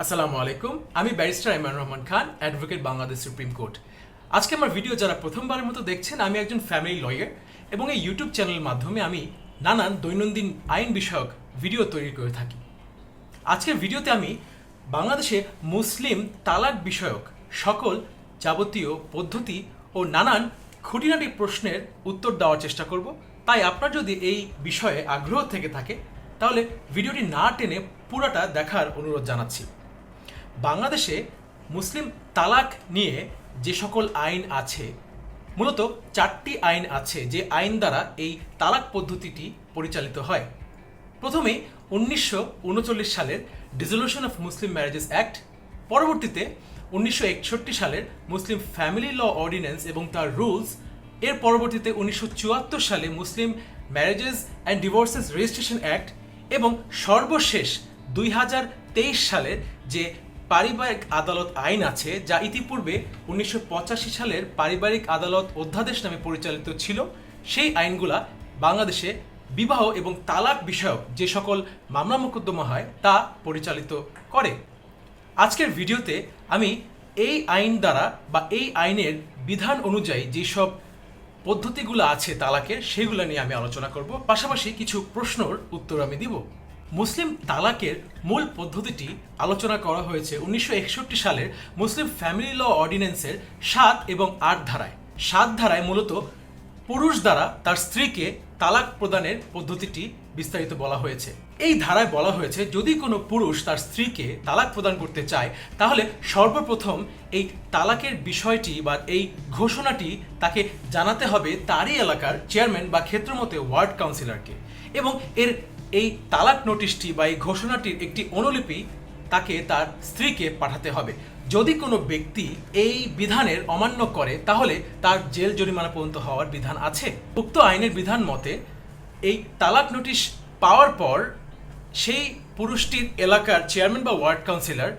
আসসালামু আলাইকুম। আমি barrister Imran Rahman Khan, advocate Bangladesh supreme court. আজকে আমার ভিডিও যারা প্রথমবারের মতো দেখছেন, আমি একজন ফ্যামিলি লয়ার এবং এই ইউটিউব চ্যানেলের মাধ্যমে আমি নানান দৈনন্দিন আইন বিষয়ক ভিডিও তৈরি করে থাকি। আজকের ভিডিওতে আমি বাংলাদেশে মুসলিম তালাক বিষয়ক সকল যাবতীয় পদ্ধতি ও নানান খুঁটিনাটি প্রশ্নের উত্তর দেওয়ার চেষ্টা করব। তাই আপনার যদি এই বিষয়ে আগ্রহ থেকে থাকে, তাহলে ভিডিওটি না টেনে পুরোটা দেখার অনুরোধ জানাচ্ছি। বাংলাদেশে মুসলিম তালাক নিয়ে যে সকল আইন আছে, মূলত চারটি আইন আছে যে আইন দ্বারা এই তালাক পদ্ধতিটি পরিচালিত হয়। প্রথমে উনিশশো উনচল্লিশ সালের dissolution of Muslim marriages act পরবর্তীতে উনিশশো একষট্টি সালের মুসলিম ফ্যামিলি ল অর্ডিন্যান্স এবং তার রুলস এর পরবর্তীতে উনিশশো চুয়াত্তর সালে Muslim marriages and divorces registration act এবং সর্বশেষ দুই হাজার তেইশ সালের যে পারিবারিক আদালত আইন আছে, যা ইতিপূর্বে উনিশশো পঁচাশি সালের পারিবারিক আদালত অধ্যাদেশ নামে পরিচালিত ছিল। সেই আইনগুলা বাংলাদেশে বিবাহ এবং তালাক বিষয়ক যে সকল মামলা মোকদ্দমা হয়, তা পরিচালিত করে। আজকের ভিডিওতে আমি এই আইন দ্বারা বা এই আইনের বিধান অনুযায়ী যেসব পদ্ধতিগুলো আছে তালাকের, সেগুলো নিয়ে আমি আলোচনা করব। পাশাপাশি কিছু প্রশ্নর উত্তর আমি দিব। মুসলিম তালাকের মূল পদ্ধতিটি আলোচনা করা হয়েছে উনিশশো একষট্টি সালের মুসলিম ফ্যামিলি ল অর্ডিন্যান্সের সাত এবং আট ধারায়। সাত ধারায় মূলত পুরুষ দ্বারা তার স্ত্রীকে তালাক প্রদানের পদ্ধতিটি বিস্তারিত বলা হয়েছে। এই ধারায় বলা হয়েছে, যদি কোনো পুরুষ তার স্ত্রীকে তালাক প্রদান করতে চায়, তাহলে সর্বপ্রথম এই তালাকের বিষয়টি বা এই ঘোষণাটি তাকে জানাতে হবে তারই এলাকার চেয়ারম্যান বা ক্ষেত্রমতে ওয়ার্ড কাউন্সিলরকে। এবং এর এই তালাক নোটিশটি বা এই ঘোষণাটির একটি অনুলিপি তাকে তার স্ত্রীকে পাঠাতে হবে। যদি কোনো ব্যক্তি এই বিধানের অমান্য করে, তাহলে তার জেল জরিমানা পর্যন্ত হওয়ার বিধান আছে। উক্ত আইনের বিধান মতে, এই তালাক নোটিশ পাওয়ার পর সেই পুরুষটির এলাকার চেয়ারম্যান বা ওয়ার্ড কাউন্সিলর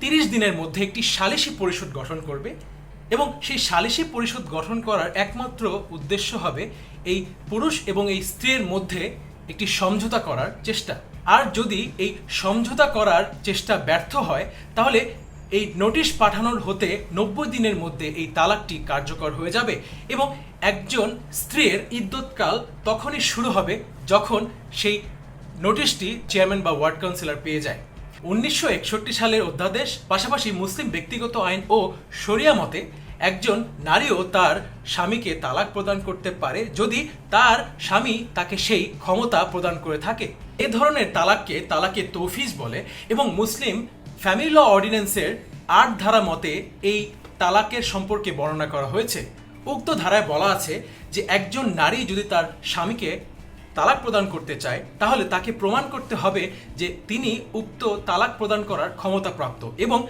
তিরিশ দিনের মধ্যে একটি সালিসি পরিষদ গঠন করবে এবং সেই সালিসি পরিষদ গঠন করার একমাত্র উদ্দেশ্য হবে এই পুরুষ এবং এই স্ত্রীর মধ্যে একটি সমঝোতা করার চেষ্টা। আর যদি এই সমঝোতা করার চেষ্টা ব্যর্থ হয়, তাহলে এই নোটিশ পাঠানোর হতে নব্বই দিনের মধ্যে এই তালাকটি কার্যকর হয়ে যাবে এবং একজন স্ত্রীর ইদ্যৎকাল তখনই শুরু হবে যখন সেই নোটিশটি চেয়ারম্যান বা ওয়ার্ড কাউন্সিলর পেয়ে যায়। উনিশশো একষট্টি সালের অধ্যাদেশ, পাশাপাশি মুসলিম ব্যক্তিগত আইন ও শরিয়া মতে একজন নারীও তার স্বামীকে তালাক প্রদান করতে পারে যদি তার স্বামী তাকে সেই ক্ষমতা প্রদান করে থাকে। এ ধরনের তালাককে তালাকে তৌফিজ বলে এবং মুসলিম ফ্যামিলি ল অর্ডিন্যান্সের আট ধারা মতে এই তালাকের সম্পর্কে বর্ণনা করা হয়েছে। উক্ত ধারায় বলা আছে যে একজন নারী যদি তার স্বামীকে তালাক প্রদান করতে চায়, তাহলে তাকে প্রমাণ করতে হবে যে তিনি উক্ত তালাক প্রদান করার ক্ষমতা প্রাপ্ত এবং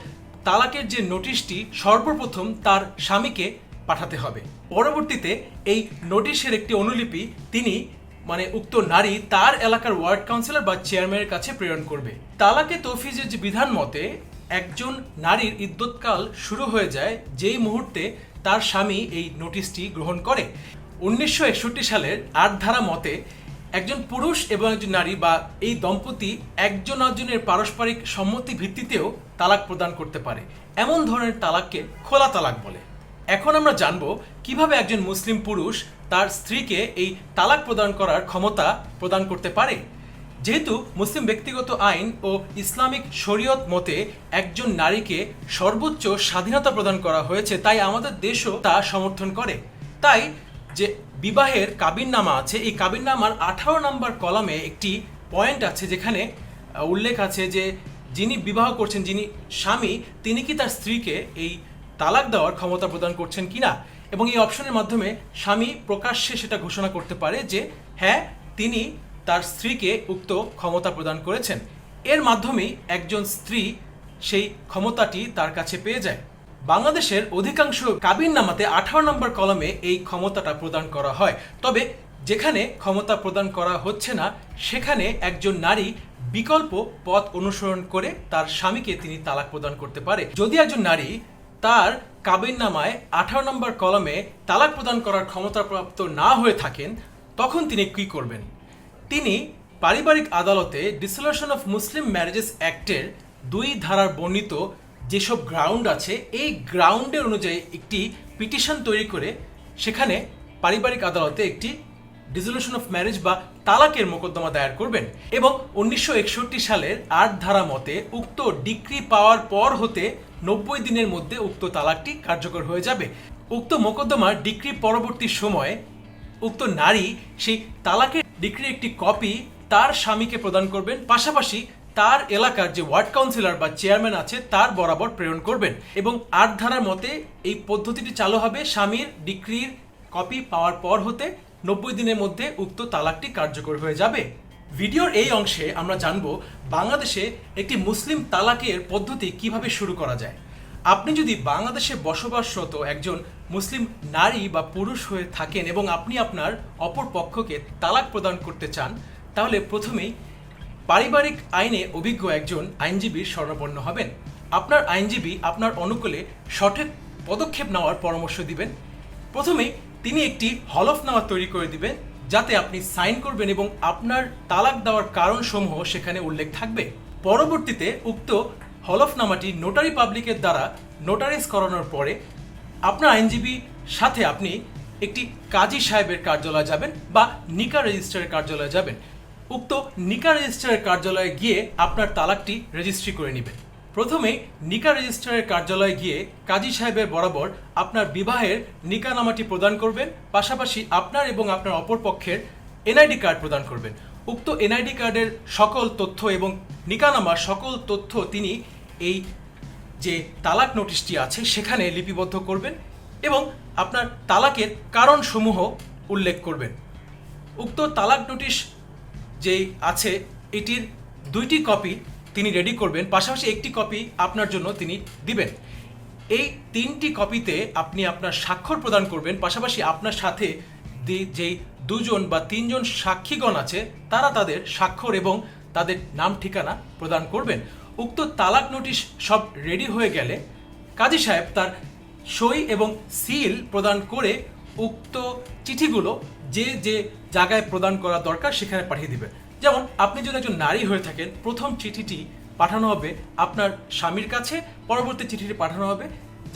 তালাকের যে নোটিশটি সর্বপ্রথম তার স্বামীকে পাঠাতে হবে। পরবর্তীতে এই নোটিশের একটি অনুলিপি তিনি মানে উক্ত নারী তার এলাকার ওয়ার্ড কাউন্সিলর বা চেয়ারম্যানের কাছে প্রেরণ করবে। তালাকে তৌফিজের যে বিধান মতে, একজন নারীর ইদ্যৎকাল শুরু হয়ে যায় যেই মুহূর্তে তার স্বামী এই নোটিশটি গ্রহণ করে। উনিশশো একষট্টি সালের আট ধারা মতে একজন পুরুষ এবং একজন নারী বা এই দম্পতি একজন একজনের পারস্পরিক সম্মতি ভিত্তিতেও তালাক প্রদান করতে পারে। এমন ধরনের তালাককে খোলা তালাক বলে। এখন আমরা জানব কীভাবে একজন মুসলিম পুরুষ তার স্ত্রীকে এই তালাক প্রদান করার ক্ষমতা প্রদান করতে পারে। যেহেতু মুসলিম ব্যক্তিগত আইন ও ইসলামিক শরীয়ত মতে একজন নারীকে সর্বোচ্চ স্বাধীনতা প্রদান করা হয়েছে, তাই আমাদের দেশও তা সমর্থন করে। তাই যে বিবাহের কাবিননামা আছে। এই কাবিননামার আঠারো নম্বর কলামে একটি পয়েন্ট আছে যেখানে উল্লেখ আছে যে যিনি বিবাহ করছেন, যিনি স্বামী, তিনি কি তার স্ত্রীকে এই তালাক দেওয়ার ক্ষমতা প্রদান করছেন কিনা? এবং এই অপশনের মাধ্যমে স্বামী প্রকাশ্যে সেটা ঘোষণা করতে পারে যে হ্যাঁ তিনি তার স্ত্রীকে উক্ত ক্ষমতা প্রদান করেছেন। এর মাধ্যমেই একজন স্ত্রী সেই ক্ষমতাটি তার কাছে পেয়ে যায়। বাংলাদেশের অধিকাংশ কাবিন নামাতে আঠারো নম্বর কলমে এই ক্ষমতাটা প্রদান করা হয়। তবে যেখানে ক্ষমতা প্রদান করা হচ্ছে না, সেখানে একজন নারী বিকল্প পথ অনুসরণ করে তার স্বামীকে তিনি তালাক প্রদান করতে পারে। যদি একজন নারী তার কাবিন নামায় আঠারো নম্বর কলমে তালাক প্রদান করার ক্ষমতাপ্রাপ্ত না হয়ে থাকেন, তখন তিনি কি করবেন? তিনি পারিবারিক আদালতে ডিসলিউশন অফ মুসলিম ম্যারেজেস অ্যাক্টের দুই ধারার বর্ণিত যেসব গ্রাউন্ড আছে, এই গ্রাউন্ডের অনুযায়ী একটি পিটিশন তৈরি করে সেখানে পারিবারিক আদালতে একটি ডিজলিউশন অফ ম্যারেজ বা তালাকের মোকদ্দমা দায়ের করবেন এবং উনিশশো একষট্টি সালের আট ধারা মতে উক্ত ডিক্রি পাওয়ার পর হতে নব্বই দিনের মধ্যে উক্ত তালাকটি কার্যকর হয়ে যাবে। উক্ত মোকদ্দমার ডিক্রি পরবর্তী সময়ে উক্ত নারী সেই তালাকের ডিক্রির একটি কপি তার স্বামীকে প্রদান করবেন। পাশাপাশি তার এলাকার যে ওয়ার্ড কাউন্সিলর বা চেয়ারম্যান আছে, তার বরাবর প্রেরণ করবেন এবং আট ধারার মতে এই পদ্ধতিটি চালু হবে স্বামীর ডিক্রির কপি পাওয়ার পর হতে নব্বই দিনের মধ্যে উক্ত তালাকটি কার্যকর হয়ে যাবে। ভিডিওর এই অংশে আমরা জানব বাংলাদেশে একটি মুসলিম তালাকের পদ্ধতি কীভাবে শুরু করা যায়। আপনি যদি বাংলাদেশে বসবাসরত একজন মুসলিম নারী বা পুরুষ হয়ে থাকেন এবং আপনি আপনার অপর পক্ষকে তালাক প্রদান করতে চান, তাহলে প্রথমেই পারিবারিক আইনে অভিজ্ঞ একজন আইনজীবীর স্বর্ণপন্ন হবেন। আপনার আইনজীবী আপনার অনুকূলে সঠিক পদক্ষেপ নেওয়ার পরামর্শ দিবেন। প্রথমেই তিনি একটি হলফনামা তৈরি করে দিবেন, যাতে আপনি সাইন করবেন এবং আপনার তালাক দেওয়ার কারণসমূহ সেখানে উল্লেখ থাকবে। পরবর্তীতে উক্ত হলফনামাটি নোটারি পাবলিকের দ্বারা নোটারাইজ করানোর পরে আপনার আইনজীবী সাথে আপনি একটি কাজী সাহেবের কার্যালয়ে যাবেন বা নিকা রেজিস্ট্রারের কার্যালয়ে যাবেন। উক্ত নিকা রেজিস্ট্রারের কার্যালয়ে গিয়ে আপনার তালাকটি রেজিস্ট্রি করে নেবেন প্রথমে নিকা রেজিস্ট্রারের কার্যালয়ে গিয়ে কাজী সাহেবের বরাবর আপনার বিবাহের নিকানামাটি প্রদান করবেন, পাশাপাশি আপনার এবং আপনার অপর পক্ষের এনআইডি কার্ড প্রদান করবেন। উক্ত এনআইডি কার্ডের সকল তথ্য এবং নিকানামার সকল তথ্য তিনি এই যে তালাক নোটিশটি আছে সেখানে লিপিবদ্ধ করবেন এবং আপনার তালাকের কারণসমূহ উল্লেখ করবেন। উক্ত তালাক নোটিশ যে আছে, এটির দুইটি কপি তিনি রেডি করবেন, পাশাপাশি একটি কপি আপনার জন্য তিনি দিবেন। এই তিনটি কপিতে আপনি আপনার স্বাক্ষর প্রদান করবেন, পাশাপাশি আপনার সাথে যেই দুজন বা তিনজন সাক্ষীগণ আছে, তারা তাদের স্বাক্ষর এবং তাদের নাম, ঠিকানা প্রদান করবেন। উক্ত তালাক নোটিশ সব রেডি হয়ে গেলে কাজী সাহেব তার সই এবং সিল প্রদান করে উক্ত চিঠিগুলো যে যে জায়গায় প্রদান করা দরকার, সেখানে পাঠিয়ে দিবেন যেমন, আপনি যদি একজন নারী হয়ে থাকেন, প্রথম চিঠিটি পাঠানো হবে আপনার স্বামীর কাছে, পরবর্তী চিঠিটি পাঠানো হবে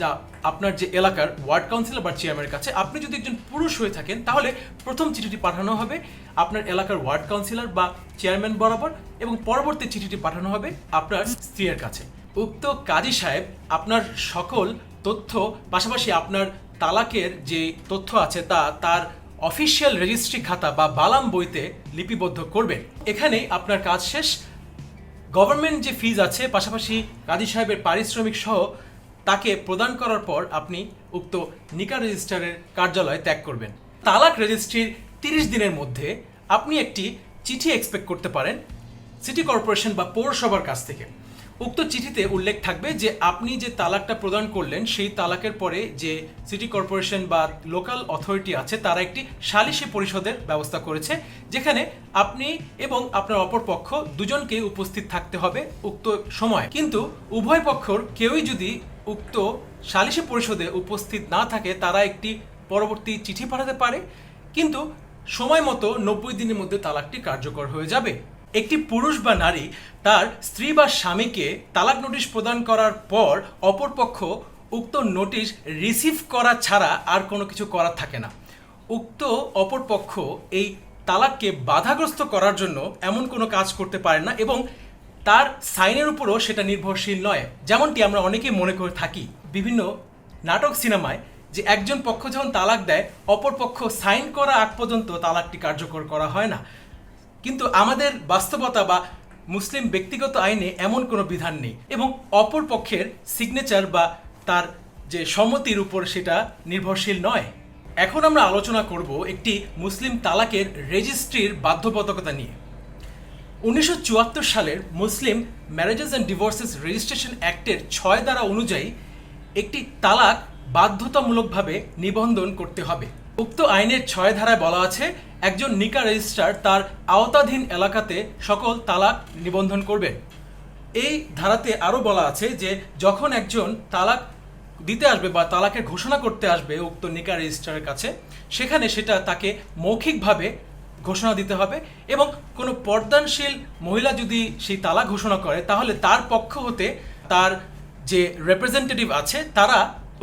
যা আপনার যে এলাকার ওয়ার্ড কাউন্সিলর বা চেয়ারম্যানের কাছে। আপনি যদি একজন পুরুষ হয়ে থাকেন, তাহলে প্রথম চিঠিটি পাঠানো হবে আপনার এলাকার ওয়ার্ড কাউন্সিলর বা চেয়ারম্যান বরাবর এবং পরবর্তী চিঠিটি পাঠানো হবে আপনার স্ত্রীর কাছে। উক্ত কাজী সাহেব আপনার সকল তথ্য, পাশাপাশি আপনার তালাকের যে তথ্য আছে তা, তার অফিসিয়াল রেজিস্ট্রি খাতা বা বালাম বইতে লিপিবদ্ধ করবেন। এখানেই আপনার কাজ শেষ। গভর্নমেন্ট যে ফিজ আছে, পাশাপাশি কাজী সাহেবের পারিশ্রমিক সহ তাকে প্রদান করার পর আপনি উক্ত নিকা রেজিস্ট্রারের কার্যালয় ত্যাগ করবেন। তালাক রেজিস্ট্রির তিরিশ দিনের মধ্যে আপনি একটি চিঠি এক্সপেক্ট করতে পারেন, সিটি কর্পোরেশন বা পৌরসভার কাছ থেকে। উক্ত চিঠিতে উল্লেখ থাকবে যে আপনি যে তালাকটা প্রদান করলেন, সেই তালাকের পরে যে সিটি কর্পোরেশন বা লোকাল অথরিটি আছে, তারা একটি সালিশি পরিষদের ব্যবস্থা করেছে, যেখানে আপনি এবং আপনার অপর পক্ষ দুজনকে উপস্থিত থাকতে হবে উক্ত সময়। কিন্তু উভয় পক্ষর কেউই যদি উক্ত সালিশি পরিষদে উপস্থিত না থাকে, তারা একটি পরবর্তী চিঠি পাঠাতে পারে, কিন্তু সময় মতো নব্বই দিনের মধ্যে তালাকটি কার্যকর হয়ে যাবে। একটি পুরুষ বা নারী তার স্ত্রী বা স্বামীকে তালাক নোটিশ প্রদান করার পর অপরপক্ষ উক্ত নোটিশ রিসিভ করা ছাড়া আর কোনো কিছু করার থাকে না। উক্ত অপরপক্ষ এই তালাককে বাধাগ্রস্ত করার জন্য এমন কোনো কাজ করতে পারে না এবং তার সাইনের উপরও সেটা নির্ভরশীল নয়। যেমনটি আমরা অনেকেই মনে করে থাকি। বিভিন্ন নাটক সিনেমায় যে একজন পক্ষ যখন তালাক দেয় অপর পক্ষ সাইন করা আগ পর্যন্ত তালাকটি কার্যকর করা হয় না। কিন্তু আমাদের বাস্তবতা বা মুসলিম ব্যক্তিগত আইনে এমন কোনো বিধান নেই এবং অপর পক্ষের সিগনেচার বা তার যে সম্মতির উপর সেটা নির্ভরশীল নয়। এখন আমরা আলোচনা করব একটি মুসলিম তালাকের রেজিস্ট্রির বাধ্যবাধকতা নিয়ে। উনিশশো চুয়াত্তর সালের Muslim marriages and divorces registration অ্যাক্টের ছয় ধারা অনুযায়ী একটি তালাক বাধ্যতামূলকভাবে নিবন্ধন করতে হবে। উক্ত আইনের ছয় ধারায় বলা আছে একজন নিকা রেজিস্ট্রার তার আওতাধীন এলাকাতে সকল তালাক নিবন্ধন করবেন এই ধারাতে আরও বলা আছে যে, যখন একজন তালাক দিতে আসবে বা তালাকের ঘোষণা করতে আসবে উক্ত নিকা রেজিস্ট্রারের কাছে, সেখানে সেটা তাকে মৌখিকভাবে ঘোষণা দিতে হবে এবং কোনো পর্দানশীল মহিলা যদি সেই তালাক ঘোষণা করে, তাহলে তার পক্ষ হতে তার যে রেপ্রেজেন্টেটিভ আছে, তারা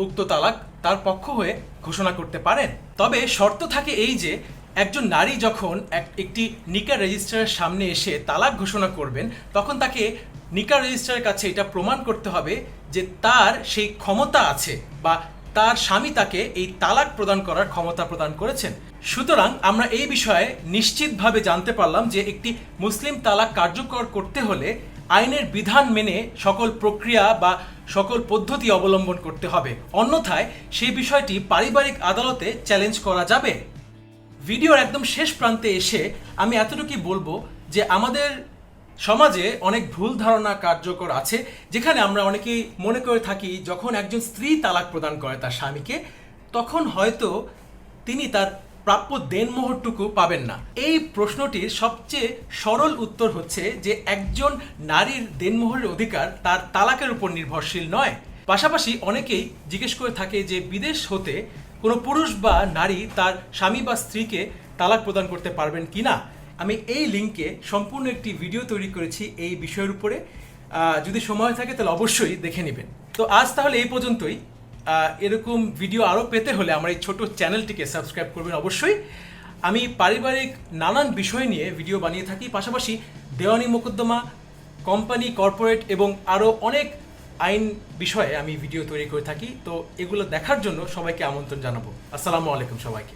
উক্ত তালাক তার পক্ষ হয়ে ঘোষণা করতে পারেন। তবে শর্ত থাকে এই যে একজন নারী যখন এক- একটি নিকা রেজিস্ট্রারের সামনে এসে তালাক ঘোষণা করবেন, তখন তাকে নিকা রেজিস্ট্রারের কাছে এটা প্রমাণ করতে হবে যে তার সেই ক্ষমতা আছে বা তার স্বামী তাকে এই তালাক প্রদান করার ক্ষমতা প্রদান করেছেন। সুতরাং আমরা এই বিষয়ে নিশ্চিতভাবে জানতে পারলাম যে একটি মুসলিম তালাক কার্যকর করতে হলে আইনের বিধান মেনে সকল প্রক্রিয়া বা সকল পদ্ধতি অবলম্বন করতে হবে। অন্যথায় সেই বিষয়টি পারিবারিক আদালতে চ্যালেঞ্জ করা যাবে। ভিডিওর একদম শেষ প্রান্তে এসে আমি এতটুকুই বলব যে আমাদের সমাজে অনেক ভুল ধারণা কার্যকর আছে, যেখানে আমরা অনেকেই মনে করে থাকি যখন একজন স্ত্রী তালাক প্রদান করে তার স্বামীকে, তখন হয়তো তিনি তার প্রাপ্য দেনমোহরটুকু পাবেন না। এই প্রশ্নটির সবচেয়ে সরল উত্তর হচ্ছে যে একজন নারীর দেনমোহরের অধিকার তার তালাকের উপর নির্ভরশীল নয়। পাশাপাশি অনেকেই জিজ্ঞেস করে থাকে যে বিদেশ হতে কোনো পুরুষ বা নারী তার স্বামী বা স্ত্রীকে তালাক প্রদান করতে পারবেন কি না? আমি এই লিঙ্কে সম্পূর্ণ একটি ভিডিও তৈরি করেছি এই বিষয়ের উপরে। যদি সময় থাকে তাহলে অবশ্যই দেখে নেবেন। তো আজ তাহলে এই পর্যন্তই। এরকম ভিডিও আরও পেতে হলে আমার এই ছোট চ্যানেলটিকে সাবস্ক্রাইব করবেন অবশ্যই। আমি পারিবারিক নানান বিষয় নিয়ে ভিডিও বানিয়ে থাকি। পাশাপাশি দেওয়ানি মোকদ্দমা, কোম্পানি, কর্পোরেট এবং আরও অনেক আইন বিষয়ে আমি ভিডিও তৈরি করে থাকি, তো এগুলো দেখার জন্য সবাইকে আমন্ত্রণ জানাব। আসসালামু আলাইকুম সবাইকে।